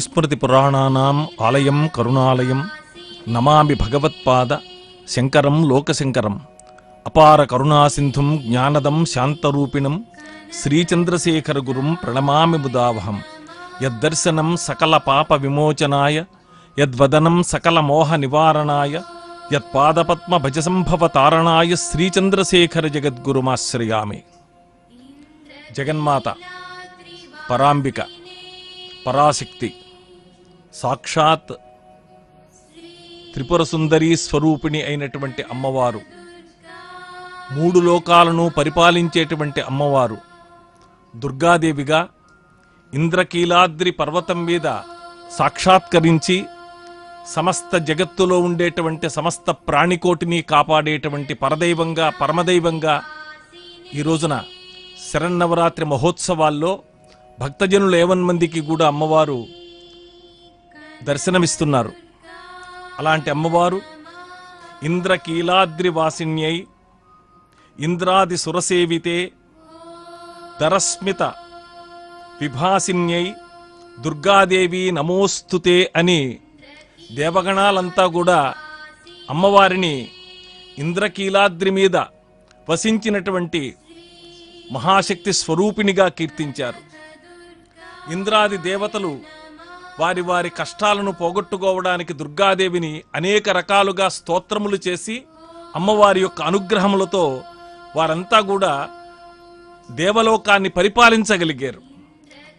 స్మృతి పురాణానాం ఆలయం కరుణాలయం నమామి భగవత్పాద శంకరం లోకశంకరం అపార కరుణాసింధుం జ్ఞానదం శాంతరూపిణం శ్రీచంద్రశేఖర గురుం ప్రణమామి ముదావహం. యద్దర్శనం సకల పాప విమోచనాయ యద్వదనం సకల మోహ నివారణాయ యత్పాదపద్మ భజసంభవ తారణాయ శ్రీచంద్రశేఖర జగద్గురుమాశ్రయామి. జగన్మాత పరాంబిక పరాశక్తి సాక్షాత్ త్రిపుర సుందరీ స్వరూపిణి అయినటువంటి అమ్మవారు. మూడు లోకాలను పరిపాలించేటువంటి అమ్మవారు. దుర్గాదేవిగా ఇంద్రకీలాద్రి పర్వతం మీద సాక్షాత్కరించి సమస్త జగత్తులో ఉండేటువంటి సమస్త ప్రాణికోటిని కాపాడేటువంటి పరదైవంగా పరమదైవంగా ఈ రోజున శరన్నవరాత్రి మహోత్సవాల్లో భక్తజనులు ఏవన్ మందికి కూడా అమ్మవారు దర్శనమిస్తున్నారు. అలాంటి అమ్మవారు ఇంద్రకీలాద్రి వాసిన్యై ఇంద్రాది సురసేవితే దరస్మిత విభాసిన్యై దుర్గాదేవి నమోస్తుతే అని దేవగణాలంతా కూడా అమ్మవారిని ఇంద్రకీలాద్రి మీద వసించినటువంటి మహాశక్తి స్వరూపిణిగా కీర్తించారు. ఇంద్రాది దేవతలు వారి వారి కష్టాలను పోగొట్టుకోవడానికి దుర్గాదేవిని అనేక రకాలుగా స్తోత్రములు చేసి అమ్మవారి యొక్క అనుగ్రహములతో వారంతా కూడా దేవలోకాన్ని పరిపాలించగలిగారు.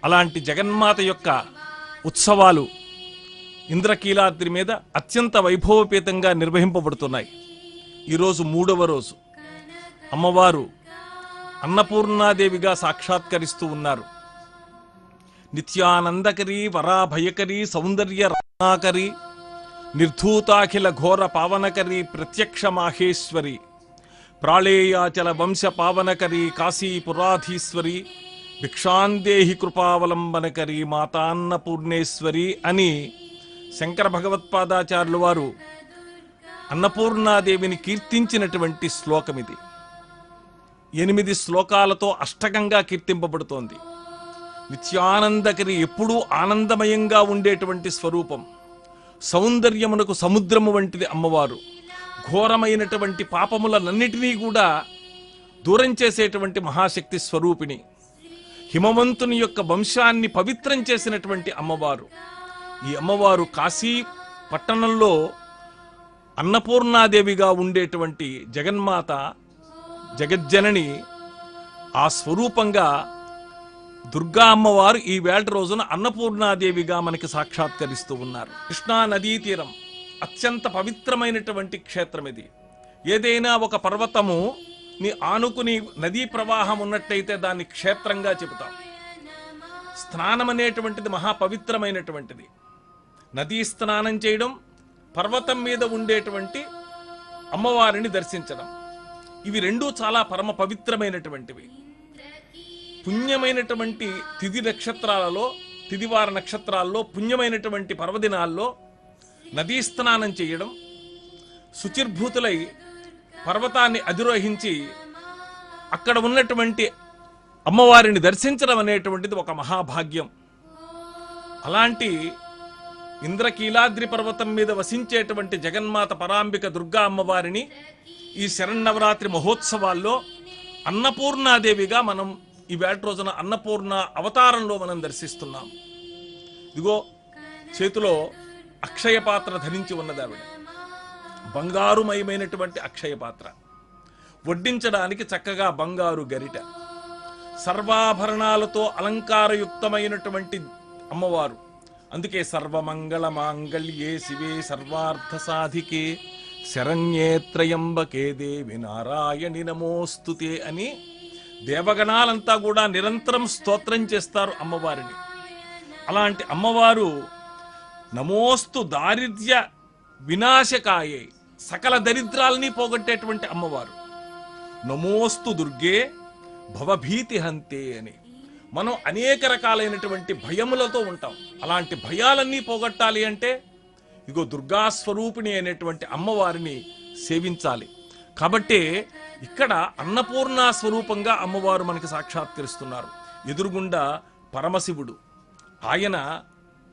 అలాంటి జగన్మాత యొక్క ఉత్సవాలు ఇంద్రకీలాద్రి మీద అత్యంత వైభవపేతంగా నిర్వహింపబడుతున్నాయి. ఈరోజు మూడవ రోజు. అమ్మవారు అన్నపూర్ణాదేవిగా సాక్షాత్కరిస్తూ ఉన్నారు. నిత్యానందకరి వరాభయకరి సౌందర్య రత్నాకరి నిర్ధూతాఖిల ఘోర పావనకరి ప్రత్యక్ష మాహేశ్వరి ప్రాళేయాచల వంశ పావనకరి కాశీపురాధీశ్వరి భిక్షాందేహి కృపావలంబనకరి మాతాన్నపూర్ణేశ్వరి అని శంకర భగవత్పాదాచార్యులు వారు అన్నపూర్ణాదేవిని కీర్తించినటువంటి శ్లోకమిది. ఎనిమిది శ్లోకాలతో అష్టకంగా కీర్తింపబడుతోంది. నిత్యానందకరి ఎప్పుడూ ఆనందమయంగా ఉండేటువంటి స్వరూపం. సౌందర్యమునకు సముద్రము వంటిది అమ్మవారు. ఘోరమైనటువంటి పాపములనన్నిటినీ కూడా దూరం చేసేటువంటి మహాశక్తి స్వరూపిణి. హిమవంతుని యొక్క వంశాన్ని పవిత్రం చేసినటువంటి అమ్మవారు. ఈ అమ్మవారు కాశీ పట్టణంలో అన్నపూర్ణాదేవిగా ఉండేటువంటి జగన్మాత జగజ్జనని ఆ స్వరూపంగా దుర్గా అమ్మవారు ఈ వేళ రోజున అన్నపూర్ణాదేవిగా మనకి సాక్షాత్కరిస్తూ ఉన్నారు. కృష్ణా నదీ తీరం అత్యంత పవిత్రమైనటువంటి క్షేత్రం ఇది. ఏదైనా ఒక పర్వతము ని ఆనుకుని నదీ ప్రవాహం ఉన్నట్టయితే దాన్ని క్షేత్రంగా చెబుతాం. స్నానం అనేటువంటిది మహాపవిత్రమైనటువంటిది. నదీ స్నానం చేయడం పర్వతం మీద ఉండేటువంటి అమ్మవారిని దర్శించడం. ఇవి రెండూ చాలా పరమ పవిత్రమైనటువంటివి. పుణ్యమైనటువంటి తిథి నక్షత్రాలలో తిదివార నక్షత్రాల్లో పుణ్యమైనటువంటి పర్వదినాల్లో నదీ స్నానం చేయడం శుచిర్భూతులై పర్వతాన్ని అధిరోహించి అక్కడ ఉన్నటువంటి అమ్మవారిని దర్శించడం అనేటువంటిది ఒక మహాభాగ్యం. అలాంటి ఇంద్రకీలాద్రి పర్వతం మీద వసించేటువంటి జగన్మాత పరాంబిక దుర్గా అమ్మవారిని ఈ శరన్నవరాత్రి మహోత్సవాల్లో అన్నపూర్ణాదేవిగా మనం ఈ వేట రోజున అన్నపూర్ణ అవతారంలో మనం దర్శిస్తున్నాం. ఇదిగో చేతిలో అక్షయ పాత్ర ధరించి ఉన్నది ఆవిడ. బంగారుమయమైనటువంటి అక్షయ పాత్ర. వడ్డించడానికి చక్కగా బంగారు గరిట. సర్వాభరణాలతో అలంకారయుక్తమైనటువంటి అమ్మవారు. అందుకే సర్వమంగళ మాంగళ్యే శివే సర్వార్థ సాధికే శరణ్యే త్రయంబకే దేవి నారాయణి నమోస్తుతే అని దేవగణాలంతా కూడా నిరంతరం స్తోత్రం చేస్తారు అమ్మవారిని. అలాంటి అమ్మవారు నమోస్తు దారిద్ర్య వినాశకాయే సకల దరిద్రాలని పోగొట్టేటువంటి అమ్మవారు. నమోస్తు దుర్గే భవభీతి హంతే అని. మనం అనేక రకాలైనటువంటి భయములతో ఉంటాం. అలాంటి భయాలన్నీ పోగొట్టాలి అంటే ఇగో దుర్గాస్వరూపిణి అయినటువంటి అమ్మవారిని సేవించాలి. కాబట్టి ఇక్కడ అన్నపూర్ణ స్వరూపంగా అమ్మవారు మనకి సాక్షాత్కరిస్తున్నారు. ఎదురుగుండా పరమశివుడు. ఆయన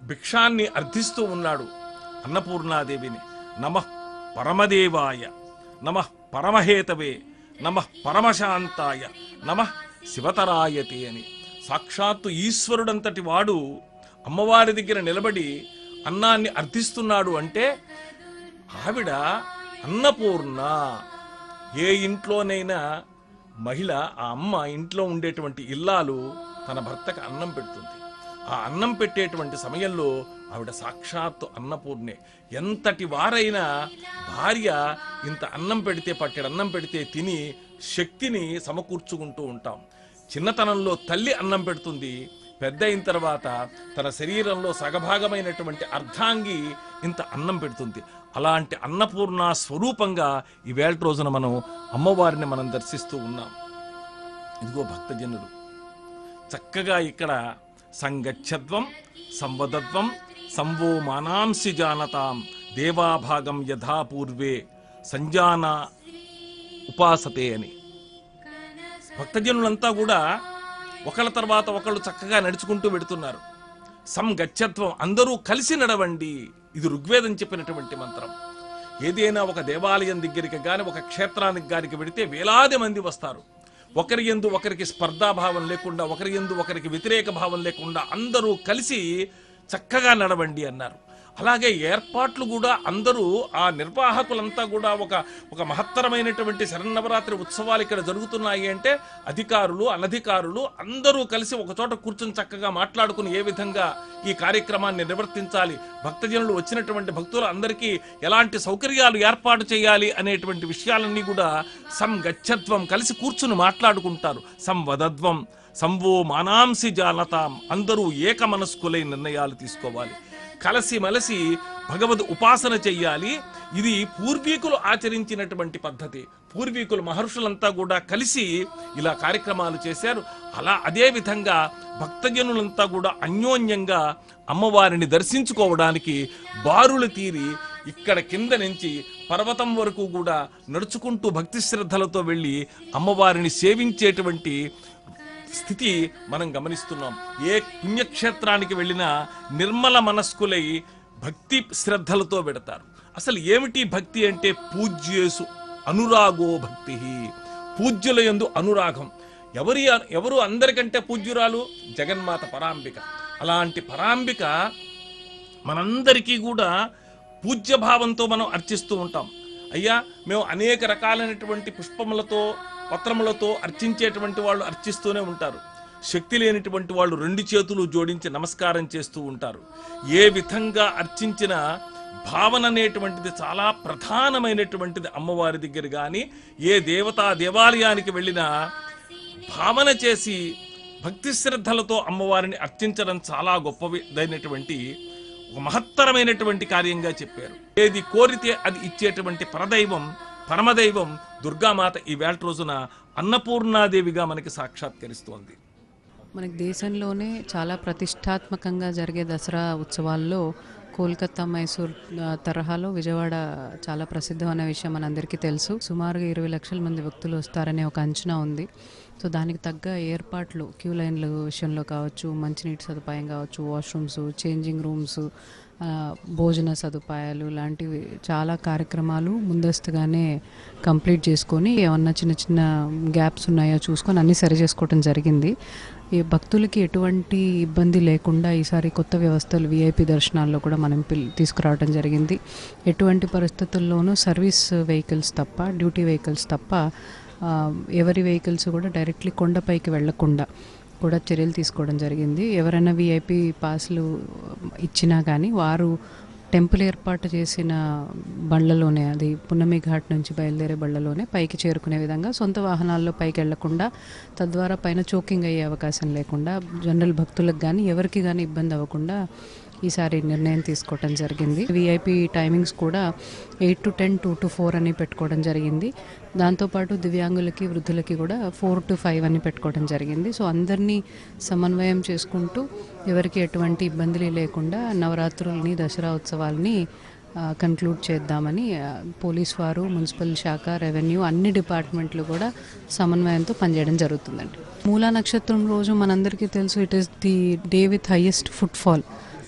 భిక్షాన్ని అర్థిస్తూ ఉన్నాడు అన్నపూర్ణాదేవిని. నమ పరమదేవాయ నమ పరమహేతవే నమ పరమశాంతాయ నమ శివతరాయతే అని. సాక్షాత్తు ఈశ్వరుడంతటి వాడు అమ్మవారి దగ్గర నిలబడి అన్నాన్ని అర్థిస్తున్నాడు అంటే ఆవిడ అన్నపూర్ణ ఏ ఇంట్లోనైనా మహిళ ఆ అమ్మ ఇంట్లో ఉండేటువంటి ఇల్లాలు తన భర్తకు అన్నం పెడుతుంది. ఆ అన్నం పెట్టేటువంటి సమయంలో ఆవిడ సాక్షాత్తు అన్నపూర్ణే. ఎంతటి వారైనా భార్య ఇంత అన్నం పెడితే పట్టెడు అన్నం పెడితే తిని శక్తిని సమకూర్చుకుంటూ ఉంటాం. చిన్నతనంలో తల్లి అన్నం పెడుతుంది పెద్ద అయిన తర్వాత తన శరీరంలో సగభాగమైనటువంటి అర్ధాంగి ఇంత అన్నం పెడుతుంది. అలాంటి అన్నపూర్ణ స్వరూపంగా ఈ రోజున మనం అమ్మవారిని మనం దర్శిస్తూ ఉన్నాం. ఇదిగో భక్తజనులు చక్కగా ఇక్కడ సంగచ్చధ్వం సంవదత్వం సంవో మానాంసి జానతాం దేవాభాగం యథాపూర్వే సంజాన ఉపాసతే అని. భక్తజనులంతా కూడా ఒకళ్ళ తర్వాత ఒకళ్ళు చక్కగా నడుచుకుంటూ వెడుతున్నారు. సంగచ్చత్వం అందరూ కలిసి నడవండి ఇది ఋగ్వేదం చెప్పినటువంటి మంత్రం. ఏదైనా ఒక దేవాలయం దగ్గరికి కానీ ఒక క్షేత్రానికి గానికి వెడితే వేలాది మంది వస్తారు. ఒకరి ఎందు ఒకరికి స్పర్ధాభావం లేకుండా ఒకరి ఎందు ఒకరికి వ్యతిరేక భావం లేకుండా అందరూ కలిసి చక్కగా నడవండి అన్నారు. అలాగే ఏర్పాట్లు కూడా అందరూ ఆ నిర్వాహకులంతా కూడా ఒక ఒక మహత్తరమైనటువంటి శరన్నవరాత్రి ఉత్సవాలు ఇక్కడ జరుగుతున్నాయి అంటే అధికారులు అనధికారులు అందరూ కలిసి ఒక చోట కూర్చొని చక్కగా మాట్లాడుకుని ఏ విధంగా ఈ కార్యక్రమాన్ని నిర్వర్తించాలి భక్తజనులు వచ్చినటువంటి భక్తులు అందరికీ ఎలాంటి సౌకర్యాలు ఏర్పాటు చేయాలి అనేటువంటి విషయాలన్నీ కూడా సంగచ్చత్వం కలిసి కూర్చుని మాట్లాడుకుంటారు. సంవదత్వం సంవో మానాంసి జాలతాం అందరూ ఏక మనస్కులై నిర్ణయాలు తీసుకోవాలి. కలసి మలసి భగవద్ ఉపాసన చెయ్యాలి. ఇది పూర్వీకులు ఆచరించినటువంటి పద్ధతి. పూర్వీకులు మహర్షులంతా కూడా కలిసి ఇలా కార్యక్రమాలు చేశారు. అలా అదే విధంగా భక్తజనులంతా కూడా అన్యోన్యంగా అమ్మవారిని దర్శించుకోవడానికి బారులు తీరి ఇక్కడ కింద నుంచి పర్వతం వరకు కూడా నడుచుకుంటూ భక్తి శ్రద్ధలతో వెళ్ళి అమ్మవారిని సేవించేటువంటి స్థితి మనం గమనిస్తున్నాం. ఏ పుణ్యక్షేత్రానికి వెళ్ళినా నిర్మల మనస్కులై భక్తి శ్రద్ధలతో పెడతారు అసలు ఏమిటి భక్తి అంటే పూజ్యేసు అనురాగో భక్తి. పూజ్యుల యందు అనురాగం. ఎవరి ఎవరు అందరికంటే పూజ్యురాలు? జగన్మాత పరాంబిక. అలాంటి పరాంబిక మనందరికీ కూడా పూజ్య భావంతో మనం అర్చిస్తూ ఉంటాం. అయ్యా మేము అనేక రకాలైనటువంటి పుష్పములతో పత్రములతో అర్చించేటువంటి వాళ్ళు అర్చిస్తూనే ఉంటారు. శక్తి లేనిటువంటి వాళ్ళు రెండు చేతులు జోడించి నమస్కారం చేస్తూ ఉంటారు. ఏ విధంగా అర్చించిన భావన అనేటువంటిది చాలా ప్రధానమైనటువంటిది అమ్మవారి దగ్గర కానీ ఏ దేవతా దేవాలయానికి వెళ్ళినా భావన చేసి భక్తి శ్రద్ధలతో అమ్మవారిని అర్చించడం చాలా గొప్పదైనటువంటి ఒక మహత్తరమైనటువంటి కార్యంగా చెప్పారు. ఏది కోరితే అది ఇచ్చేటువంటి పరదైవం పరమదైవం దుర్గామాత ఈవేళ రోజున అన్నపూర్ణాదేవిగా మనకి సాక్షాత్కరిస్తోంది. మనకి దేశంలోనే చాలా ప్రతిష్టాత్మకంగా జరిగే దసరా ఉత్సవాల్లో కోల్కతా మైసూర్ తరహాలో విజయవాడ చాలా ప్రసిద్ధం అనే విషయం మనందరికీ తెలుసు. సుమారుగా ఇరవై లక్షల మంది వ్యక్తులు వస్తారనే ఒక అంచనా ఉంది. సో దానికి తగ్గ ఏర్పాట్లు క్యూ లైన్ల విషయంలో కావచ్చు మంచినీటి సదుపాయం కావచ్చు వాష్రూమ్స్ చేంజింగ్ రూమ్స్ భోజన సదుపాయాలు లాంటివి చాలా కార్యక్రమాలు ముందస్తుగానే కంప్లీట్ చేసుకొని ఏమన్నా చిన్న చిన్న గ్యాప్స్ ఉన్నాయో చూసుకొని అన్నీ సరి చేసుకోవడం జరిగింది. ఈ భక్తులకి ఎటువంటి ఇబ్బంది లేకుండా ఈసారి కొత్త వ్యవస్థలు విఐపి దర్శనాల్లో కూడా మనం పిల్ తీసుకురావడం జరిగింది. ఎటువంటి పరిస్థితుల్లోనూ సర్వీస్ వెహికల్స్ తప్ప డ్యూటీ వెహికల్స్ తప్ప ఎవరి వెహికల్స్ కూడా డైరెక్ట్లీ కొండపైకి వెళ్ళకుండా కూడా చర్యలు తీసుకోవడం జరిగింది. ఎవరైనా విఐపి పాస్లు ఇచ్చినా కానీ వారు టెంపుల్ ఏర్పాటు చేసిన బండ్లలోనే అది పున్నమి ఘాట్ నుంచి బయలుదేరే బండ్లలోనే పైకి చేరుకునే విధంగా సొంత వాహనాల్లో పైకి వెళ్ళకుండా తద్వారా పైన చోకింగ్ అయ్యే అవకాశం లేకుండా జనరల్ భక్తులకు కానీ ఎవరికి కానీ ఇబ్బంది అవ్వకుండా ఈసారి నిర్ణయం తీసుకోవడం జరిగింది. విఐపి టైమింగ్స్ కూడా eight to ten two to four అని పెట్టుకోవడం జరిగింది. దాంతోపాటు దివ్యాంగులకి వృద్ధులకి కూడా ఫోర్ టు ఫైవ్ అని పెట్టుకోవడం జరిగింది. సో అందరినీ సమన్వయం చేసుకుంటూ ఎవరికి ఎటువంటి ఇబ్బందులు లేకుండా నవరాత్రుల్ని దసరా ఉత్సవాల్ని కన్క్లూడ్ చేద్దామని పోలీస్ వారు మున్సిపల్ శాఖ రెవెన్యూ అన్ని డిపార్ట్మెంట్లు కూడా సమన్వయంతో పనిచేయడం జరుగుతుందండి. మూలా నక్షత్రం రోజు మనందరికీ తెలుసు it is the day with highest footfall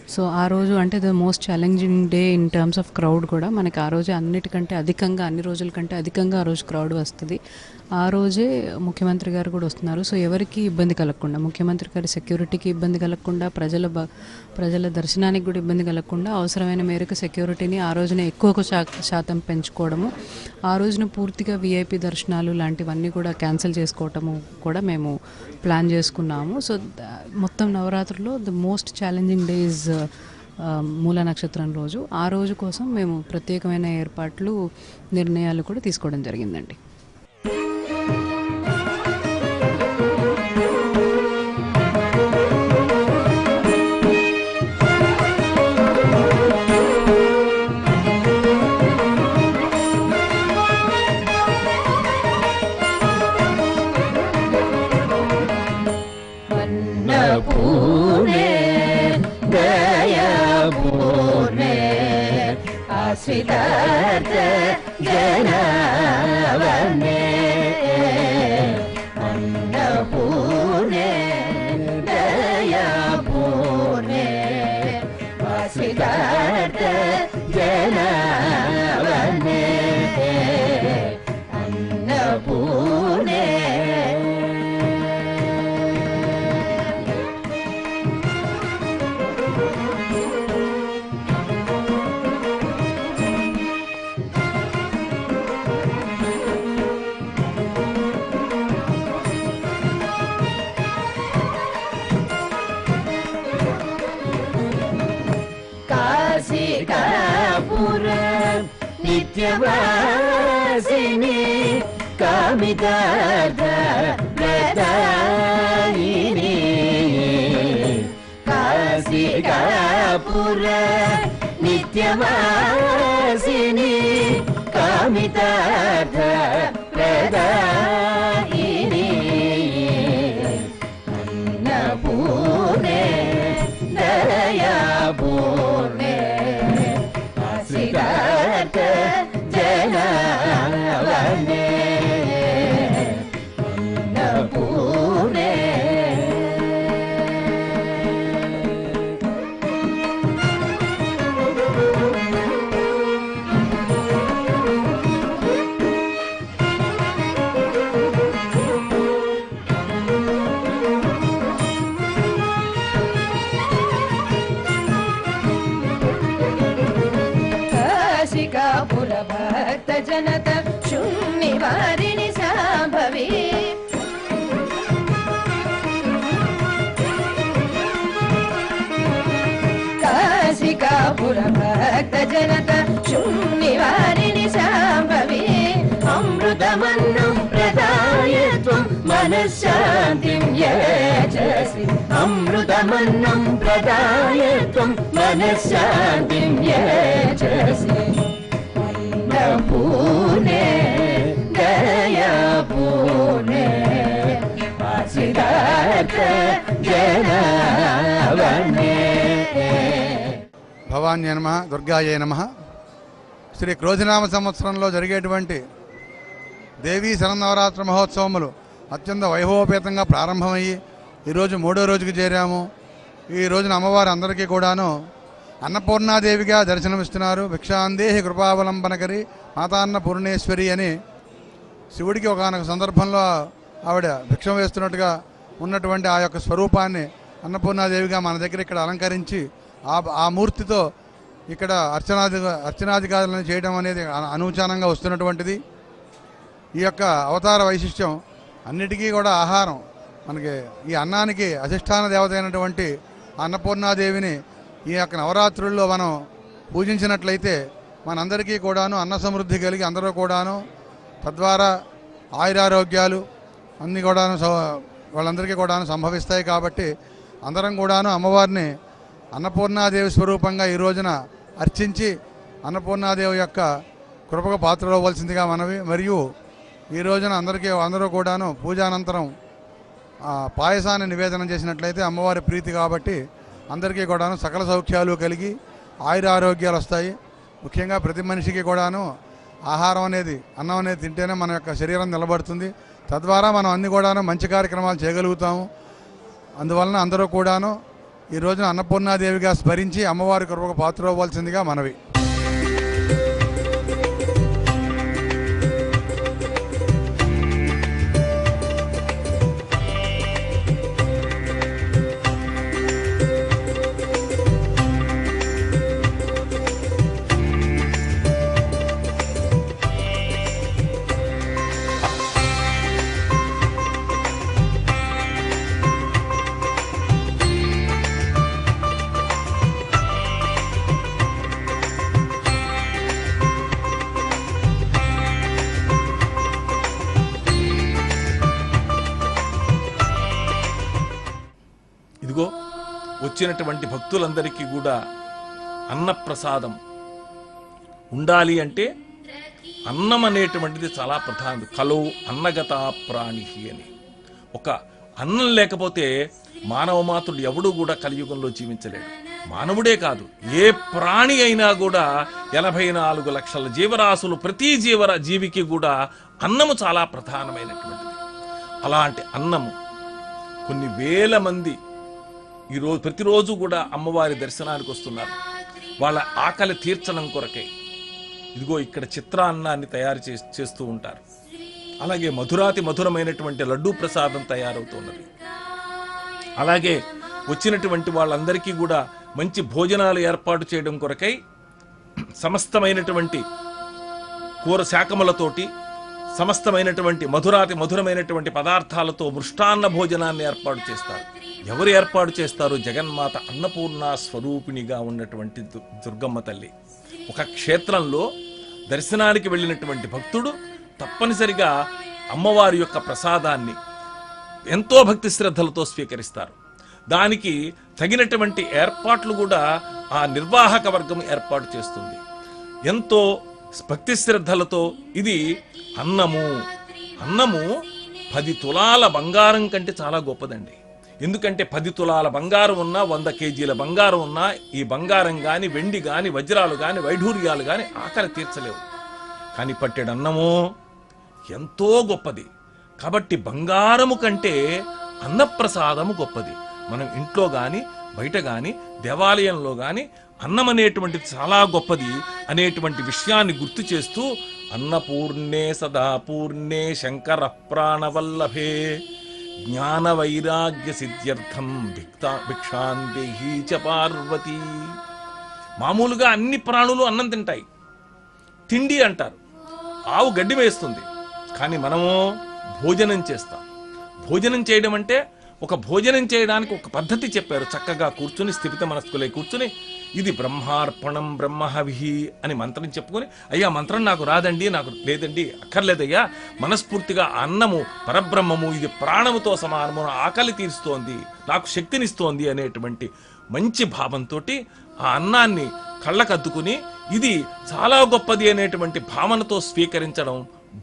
so ఆ రోజు అంటే the most challenging day in terms of crowd కూడా. మనకి ఆ రోజు అన్నిటికంటే అధికంగా అన్ని రోజుల కంటే అధికంగా ఆ రోజు క్రౌడ్ వస్తుంది. ఆ రోజే ముఖ్యమంత్రి గారు కూడా వస్తున్నారు. సో ఎవరికి ఇబ్బంది కలగకుండా ముఖ్యమంత్రి గారి సెక్యూరిటీకి ఇబ్బంది కలగకుండా ప్రజల ప్రజల దర్శనానికి కూడా ఇబ్బంది కలగకుండా అవసరమైన మేరకు సెక్యూరిటీని ఆ రోజున ఎక్కువ శాతం పెంచుకోవడము ఆ రోజున పూర్తిగా వీఐపీ దర్శనాలు లాంటివన్నీ కూడా క్యాన్సిల్ చేసుకోవటము కూడా మేము ప్లాన్ చేసుకున్నాము. సో మొత్తం నవరాత్రుల్లో ద మోస్ట్ ఛాలెంజింగ్ డేస్ మూల నక్షత్రం రోజు. ఆ రోజు కోసం మేము ప్రత్యేకమైన ఏర్పాట్లు నిర్ణయాలు కూడా తీసుకోవడం జరిగిందండి. కామితార్థ ప్రదాయిని కాశీకాపుర నిత్యవాసిని కామితార్థ ప్రదాయిని. అమృతమన్నం ప్రదాయత్వం మనశ్శాంతిం యజసి. అమృతమన్నం ప్రదాయత్వం మనశ్శాంతిం యజసి. అన్నపూర్ణే దయాపూర్ణే ఆశ్రితార్థ జనవనే భవాన్య నమ దుర్గాయ నమ. శ్రీ క్రోధినామ సంవత్సరంలో జరిగేటువంటి దేవీ శరన్నవరాత్రి మహోత్సవములు అత్యంత వైభవోపేతంగా ప్రారంభమయ్యి ఈరోజు మూడో రోజుకి చేరాము. ఈ రోజున అమ్మవారు అందరికీ కూడాను అన్నపూర్ణాదేవిగా దర్శనమిస్తున్నారు. భిక్షాందేహి కృపావలంబనకరి మాతాన్న పూర్ణేశ్వరి అని శివుడికి ఒకనొక సందర్భంలో ఆవిడ భిక్షం వేస్తున్నట్టుగా ఉన్నటువంటి ఆ యొక్క స్వరూపాన్ని అన్నపూర్ణాదేవిగా మన దగ్గర ఇక్కడ అలంకరించి ఆ ఆ మూర్తితో ఇక్కడ అర్చనాది అర్చనాధికారులను చేయడం అనేది అనూచానంగా వస్తున్నటువంటిది. ఈ యొక్క అవతార వైశిష్ట్యం అన్నిటికీ కూడా ఆహారం. మనకి ఈ అన్నానికి అధిష్టాన దేవత అయినటువంటి అన్నపూర్ణాదేవిని ఈ యొక్క నవరాత్రుల్లో మనం పూజించినట్లయితే మనందరికీ కూడాను అన్న సమృద్ధి కలిగి అందరూ కూడాను తద్వారా ఆయురారోగ్యాలు అన్నీ కూడాను వాళ్ళందరికీ కూడాను సంభవిస్తాయి కాబట్టి అందరం కూడాను అమ్మవారిని అన్నపూర్ణాదేవి స్వరూపంగా ఈ రోజున అర్చించి అన్నపూర్ణాదేవి యొక్క కృపకు పాత్రలవ్వాల్సిందిగా మనవి మరియు ఈ రోజున అందరికీ అందరూ కూడాను పూజానంతరం పాయసాన్ని నివేదన చేసినట్లయితే అమ్మవారి ప్రీతి కాబట్టి అందరికీ కూడాను సకల సౌఖ్యాలు కలిగి ఆయుర ఆరోగ్యాలు వస్తాయి. ముఖ్యంగా ప్రతి మనిషికి కూడాను ఆహారం అనేది అన్నం అనేది తింటేనే మన యొక్క శరీరం నిలబడుతుంది. తద్వారా మనం అన్ని కూడాను మంచి కార్యక్రమాలు చేయగలుగుతాము. అందువలన అందరూ కూడాను ఈ రోజున అన్నపూర్ణాదేవిగా స్మరించి అమ్మవారి కృపకు పాత్రవ్వాల్సిందిగా మనవి. వచ్చినటువంటి భక్తులందరికీ కూడా అన్నప్రసాదం. ఉండాలి అంటే అన్నం అనేటువంటిది చాలా ప్రధానం కలో అన్నగత ప్రాణి అని. ఒక అన్నం లేకపోతే మానవ మాతృడు ఎవడూ కూడా కలియుగంలో జీవించలేడు. మానవుడే కాదు. ఏ ప్రాణి అయినా కూడా ఎనభై నాలుగు లక్షల జీవరాశులు ప్రతి జీవర జీవికి కూడా అన్నము చాలా ప్రధానమైనటువంటిది. అలాంటి అన్నము కొన్ని వేల మంది ఈరోజు ప్రతిరోజు కూడా అమ్మవారి దర్శనానికి వస్తున్నారు. వాళ్ళ ఆకలి తీర్చడం కొరకై. ఇదిగో ఇక్కడ చిత్రాన్నాన్ని తయారు చే చేస్తూ ఉంటారు. అలాగే మధురాతి మధురమైనటువంటి లడ్డూ ప్రసాదం తయారవుతున్నది. అలాగే వచ్చినటువంటి వాళ్ళందరికీ కూడా మంచి భోజనాలు ఏర్పాటు చేయడం కొరకై సమస్తమైనటువంటి కూర శాఖములతోటి సమస్తమైనటువంటి మధురాతి మధురమైనటువంటి పదార్థాలతో మృష్టాన్న భోజనాన్ని ఏర్పాటు చేస్తారు. ఎవరు ఏర్పాటు చేస్తారు? జగన్మాత అన్నపూర్ణ స్వరూపిణిగా ఉన్నటువంటి దుర్గమ్మ తల్లి. ఒక క్షేత్రంలో దర్శనానికి వెళ్ళినటువంటి భక్తుడు తప్పనిసరిగా అమ్మవారి యొక్క ప్రసాదాన్ని ఎంతో భక్తి శ్రద్ధలతో స్వీకరిస్తారు. దానికి తగినటువంటి ఏర్పాట్లు కూడా ఆ నిర్వాహక వర్గం ఏర్పాటు చేస్తుంది. ఎంతో భక్తి శ్రద్ధలతో ఇది అన్నము. అన్నము పది తులాల బంగారం కంటే చాలా గొప్పదండి. ఎందుకంటే పది తులాల బంగారం ఉన్నా వంద కేజీల బంగారం ఉన్నా ఈ బంగారం కానీ వెండి కానీ వజ్రాలు కానీ వైఢూర్యాలు కానీ ఆకలి తీర్చలేవు. కానీ పట్టెడు అన్నము ఎంతో గొప్పది. కాబట్టి బంగారము కంటే అన్నప్రసాదము గొప్పది. మనం ఇంట్లో కానీ బయట కానీ దేవాలయంలో కానీ అన్నం అనేటువంటిది చాలా గొప్పది అనేటువంటి విషయాన్ని గుర్తు చేస్తూ అన్నపూర్ణే సదాపూర్ణే శంకర ప్రాణవల్లభే జ్ఞాన వైరాగ్య సిద్ధ్యర్థం భిక్తా భిక్షాందేహీ చ పార్వతి. మామూలుగా అన్ని ప్రాణులు అన్నం తింటాయి. తిండి అంటారు. ఆవు గడ్డి వేస్తుంది. కానీ మనము భోజనం చేస్తాం. భోజనం చేయడం అంటే ఒక భోజనం చేయడానికి ఒక పద్ధతి చెప్పారు. చక్కగా కూర్చుని స్థిపిత మనస్కులై కూర్చుని ఇది బ్రహ్మార్పణం బ్రహ్మహవిహి అని మంత్రం చెప్పుకొని అయ్యా మంత్రం నాకు రాదండి నాకు లేదండి అక్కర్లేదయ్యా మనస్ఫూర్తిగా అన్నము పరబ్రహ్మము ఇది ప్రాణముతో సమానము ఆకలి తీరుస్తోంది నాకు శక్తినిస్తోంది అనేటువంటి మంచి భావంతో ఆ అన్నాన్ని కళ్ళకద్దుకుని ఇది చాలా గొప్పది అనేటువంటి భావనతో స్వీకరించడం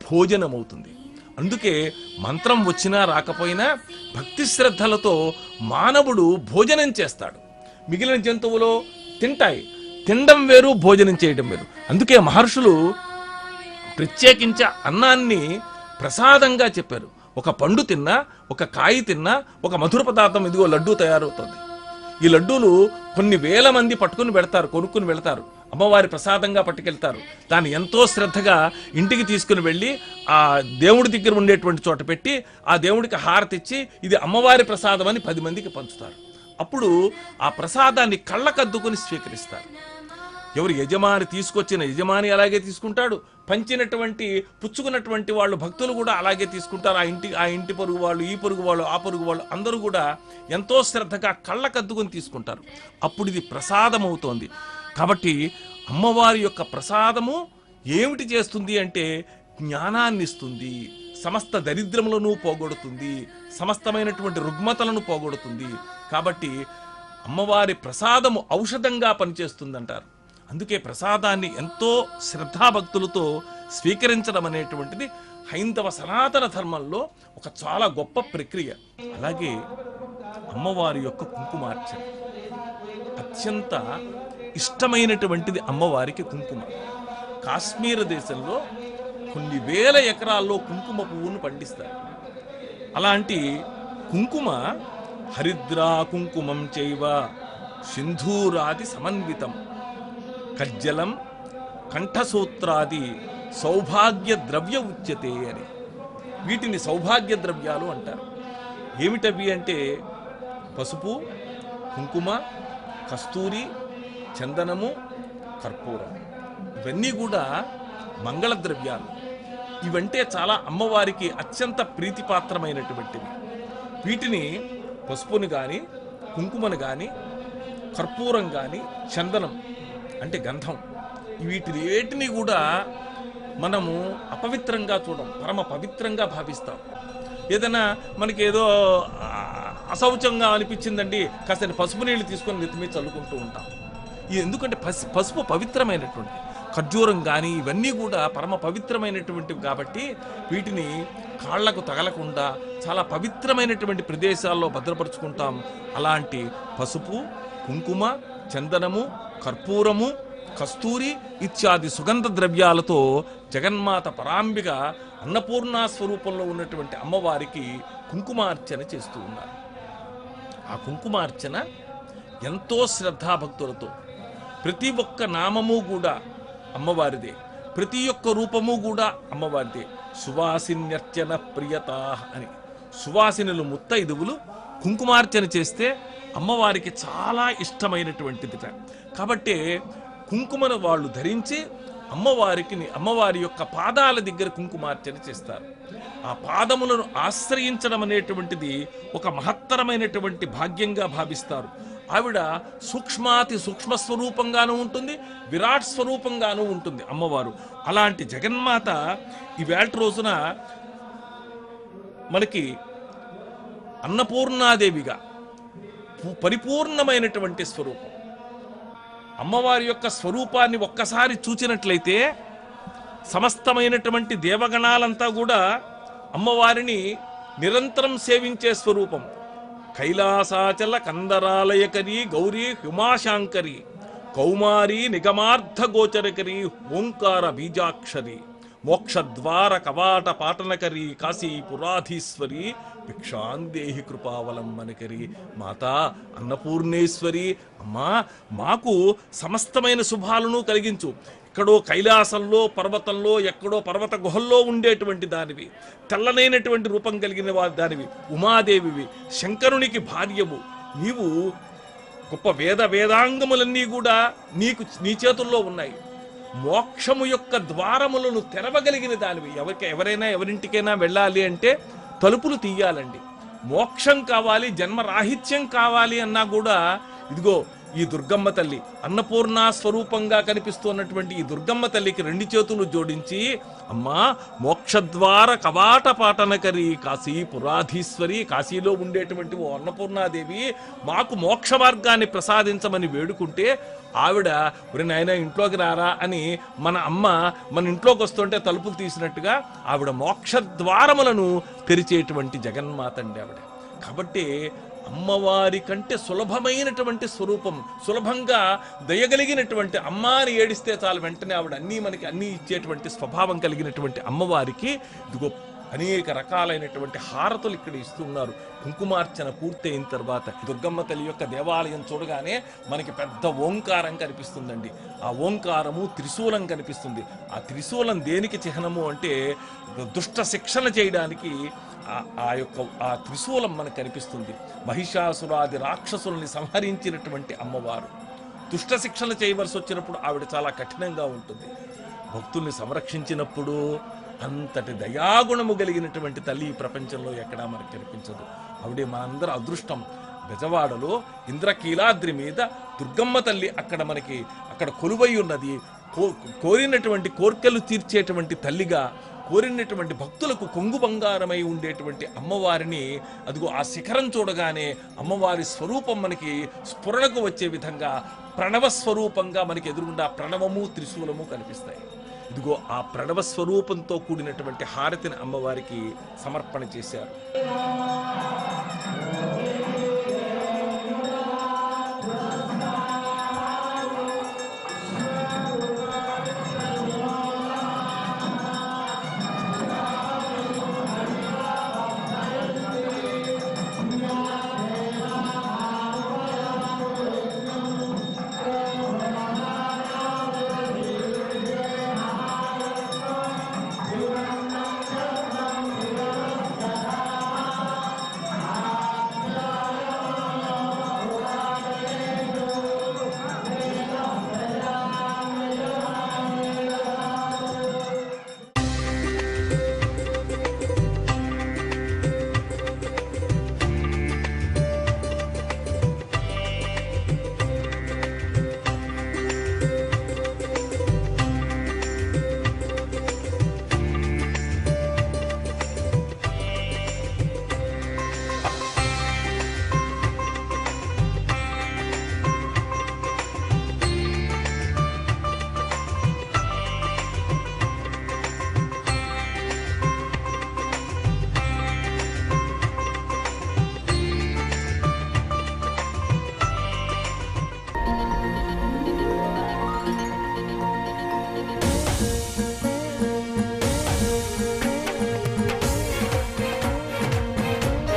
భోజనం అవుతుంది అందుకే మంత్రం వచ్చినా రాకపోయినా భక్తి శ్రద్ధలతో మానవుడు భోజనం చేస్తాడు. మిగిలిన జంతువులు తింటాయి. తినడం వేరు భోజనం చేయడం వేరు. అందుకే మహర్షులు ప్రత్యేకించి అన్నాన్ని ప్రసాదంగా చెప్పారు. ఒక పండు తిన్నా ఒక కాయ తిన్నా ఒక మధుర పదార్థం ఇదిగో లడ్డూ తయారవుతుంది. ఈ లడ్డూలు కొన్ని వేల మంది పట్టుకుని పెడతారు కొనుక్కుని వెళతారు. అమ్మవారి ప్రసాదంగా పట్టుకెళ్తారు. దాన్ని ఎంతో శ్రద్ధగా ఇంటికి తీసుకుని వెళ్ళి ఆ దేవుడి దగ్గర ఉండేటువంటి చోట పెట్టి ఆ దేవుడికి హారతిచ్చి ఇది అమ్మవారి ప్రసాదం అని పది మందికి పంచుతారు. అప్పుడు ఆ ప్రసాదాన్ని కళ్ళకద్దుకొని స్వీకరిస్తారు. ఎవరు యజమాని తీసుకొచ్చిన యజమాని అలాగే తీసుకుంటాడు. పంచినటువంటి పుచ్చుకున్నటువంటి వాళ్ళు భక్తులు కూడా అలాగే తీసుకుంటారు. ఆ ఇంటి ఆ ఇంటి పొరుగు వాళ్ళు ఈ పొరుగు వాళ్ళు ఆ పొరుగు వాళ్ళు అందరూ కూడా ఎంతో శ్రద్ధగా కళ్ళకద్దుకొని తీసుకుంటారు. అప్పుడు ఇది ప్రసాదం అవుతోంది కాబట్టి అమ్మవారి యొక్క ప్రసాదము ఏమిటి చేస్తుంది అంటే జ్ఞానాన్ని ఇస్తుంది సమస్త దరిద్రములను పోగొడుతుంది సమస్తమైనటువంటి రుగ్మతలను పోగొడుతుంది. కాబట్టి అమ్మవారి ప్రసాదము ఔషధంగా పనిచేస్తుందంటారు. అందుకే ప్రసాదాన్ని ఎంతో శ్రద్ధాభక్తులతో స్వీకరించడం అనేటువంటిది హైందవ సనాతన ధర్మంలో ఒక చాలా గొప్ప ప్రక్రియ. అలాగే అమ్మవారి యొక్క కుంకుమార్చన. అత్యంత ఇష్టమైనటువంటిది అమ్మవారికి కుంకుమ. కాశ్మీర దేశంలో కొన్ని వేల ఎకరాల్లో కుంకుమ పువ్వును పండిస్తారు. అలాంటి కుంకుమ హరిద్రా కుంకుమం చైవ సింధూరాది సమన్వితం. కజ్జలం కంఠసూత్రాది సౌభాగ్య ద్రవ్య ఉచ్యతే అని. వీటిని సౌభాగ్య ద్రవ్యాలు అంటారు. ఏమిటవి అంటే పసుపు కుంకుమ కస్తూరి చందనము కర్పూరం. ఇవన్నీ కూడా మంగళ ద్రవ్యాలు ఇవంటే చాలా అమ్మవారికి అత్యంత ప్రీతిపాత్రమైనటువంటివి. వీటిని పసుపుని కానీ కుంకుమను కానీ కర్పూరం కానీ చందనం అంటే గంధం. వీటిని కూడా మనము అపవిత్రంగా చూడం పరమ పవిత్రంగా భావిస్తాం. ఏదైనా మనకి ఏదో అసౌచంగా అనిపించిందండి కాస్త పసుపు నీళ్ళు తీసుకొని నెత్తిమీద చల్లుకుంటూ ఉంటాం. ఇది ఎందుకంటే పసి పసుపు పవిత్రమైనటువంటి ఖర్జూరం కానీ ఇవన్నీ కూడా పరమ పవిత్రమైనటువంటివి కాబట్టి వీటిని కాళ్ళకు తగలకుండా చాలా పవిత్రమైనటువంటి ప్రదేశాల్లో భద్రపరుచుకుంటాం. అలాంటి పసుపు కుంకుమ చందనము కర్పూరము కస్తూరి ఇత్యాది సుగంధ ద్రవ్యాలతో జగన్మాత పరాంబిక అన్నపూర్ణ స్వరూపంలో ఉన్నటువంటి అమ్మవారికి కుంకుమార్చన చేస్తూ ఉన్నారు. ఆ కుంకుమార్చన ఎంతో శ్రద్ధాభక్తులతో ప్రతి ఒక్క నామము కూడా అమ్మవారిదే. ప్రతి ఒక్క రూపము కూడా అమ్మవారిదే. సువాసిన్యర్చన ప్రియత అని. సువాసినులు ముత్తైదువులు కుంకుమార్చన చేస్తే అమ్మవారికి చాలా ఇష్టమైనటువంటిది కాబట్టి కుంకుమను వాళ్ళు ధరించి అమ్మవారికి అమ్మవారి యొక్క పాదాల దగ్గర కుంకుమార్చన చేస్తారు. ఆ పాదములను ఆశ్రయించడం అనేటువంటిది ఒక మహత్తరమైనటువంటి భాగ్యంగా భావిస్తారు. ఆవిడ సూక్ష్మాతి సూక్ష్మ స్వరూపంగానూ ఉంటుంది విరాట్ స్వరూపంగానూ ఉంటుంది అమ్మవారు. అలాంటి జగన్మాత ఈవేళ రోజున మనకి అన్నపూర్ణాదేవిగా పరిపూర్ణమైనటువంటి స్వరూపం. అమ్మవారి యొక్క స్వరూపాన్ని ఒక్కసారి చూచినట్లయితే సమస్తమైనటువంటి దేవగణాలంతా కూడా అమ్మవారిని నిరంతరం సేవించే స్వరూపం. కైలాసాచల కందరాలయకరి గౌరీ హ్యుమాశాంకరి కౌమారి నిగమార్థ గోచరకరి ఓంకార బీజాక్షరి. మోక్షద్వార కవాట పాటనకరి కాశీ పురాధీశ్వరి భిక్షాందేహి కృపావలంబనకరి. మాతా అన్నపూర్ణేశ్వరి అమ్మా మాకు సమస్తమైన శుభాలను కలిగించు. ఎక్కడో కైలాసంలో పర్వతంలో ఎక్కడో పర్వత గుహల్లో ఉండేటువంటి దానివి. తెల్లనైనటువంటి రూపం కలిగిన వారి దానివి. ఉమాదేవివి. శంకరునికి భార్యవు నీవు గొప్ప వేద వేదాంగములన్నీ కూడా నీకు నీ చేతుల్లో ఉన్నాయి. మోక్షము యొక్క ద్వారములను తెరవగలిగిన దానివి. ఎవరికి ఎవరైనా ఎవరింటికైనా వెళ్ళాలి అంటే తలుపులు తీయాలండి. మోక్షం కావాలి జన్మరాహిత్యం కావాలి అన్నా కూడా ఇదిగో ఈ దుర్గమ్మ తల్లి అన్నపూర్ణ స్వరూపంగా కనిపిస్తున్నటువంటి ఈ దుర్గమ్మ తల్లికి రెండు చేతులు జోడించి అమ్మా మోక్షద్వార కవాట పాటనకరి కాశీ పురాధీశ్వరి కాశీలో ఉండేటువంటి ఓ అన్నపూర్ణాదేవి మాకు మోక్ష మార్గాన్ని ప్రసాదించమని వేడుకుంటే ఆవిడ ఒరి నాయన ఇంట్లోకి రారా అని మన అమ్మ మన ఇంట్లోకి వస్తుంటే తలుపులు తీసినట్టుగా ఆవిడ మోక్ష ద్వారములను తెరిచేటువంటి జగన్మాత అండి ఆవిడ. కాబట్టి అమ్మవారి కంటే సులభమైనటువంటి స్వరూపం సులభంగా దయగలిగినటువంటి అమ్మాని ఏడిస్తే చాలు వెంటనే ఆవిడ అన్నీ మనకి అన్నీ ఇచ్చేటువంటి స్వభావం కలిగినటువంటి అమ్మవారికి ఇదిగో అనేక రకాలైనటువంటి హారతులు ఇక్కడ ఇస్తున్నారు కుంకుమార్చన పూర్తయిన తర్వాత దుర్గమ్మ తల్లి యొక్క దేవాలయం చూడగానే మనకి పెద్ద ఓంకారం కనిపిస్తుందండి. ఆ ఓంకారము త్రిశూలం కనిపిస్తుంది. ఆ త్రిశూలం దేనికి చిహ్నము అంటే దుష్ట శిక్షణ చేయడానికి ఆ- యొక్క ఆ త్రిశూలం మనకు కనిపిస్తుంది. మహిషాసురాది రాక్షసుల్ని సంహరించినటువంటి అమ్మవారు. దుష్ట శిక్షణ చేయవలసి వచ్చినప్పుడు ఆవిడ చాలా కఠినంగా ఉంటుంది. భక్తుల్ని సంరక్షించినప్పుడు అంతటి దయాగుణము కలిగినటువంటి తల్లి ఈ ప్రపంచంలో ఎక్కడా మనకు కనిపించదు. ఆవిడే మనందరి అదృష్టం. బెజవాడలో ఇంద్రకీలాద్రి మీద దుర్గమ్మ తల్లి అక్కడ మనకి అక్కడ కొలువై ఉన్నది. కో కోరినటువంటి కోర్కెలు తీర్చేటువంటి తల్లిగా కోరినటువంటి భక్తులకు కొంగు బంగారమై ఉండేటువంటి అమ్మవారిని అదిగో ఆ శిఖరం చూడగానే అమ్మవారి స్వరూపం మనకి స్ఫురణకు వచ్చే విధంగా ప్రణవ స్వరూపంగా మనకి ఎదురుగుండా ప్రణవము త్రిశూలము కనిపిస్తాయి. ఇదిగో ఆ ప్రణవ స్వరూపంతో కూడినటువంటి హారతిని అమ్మవారికి సమర్పణ చేశారు.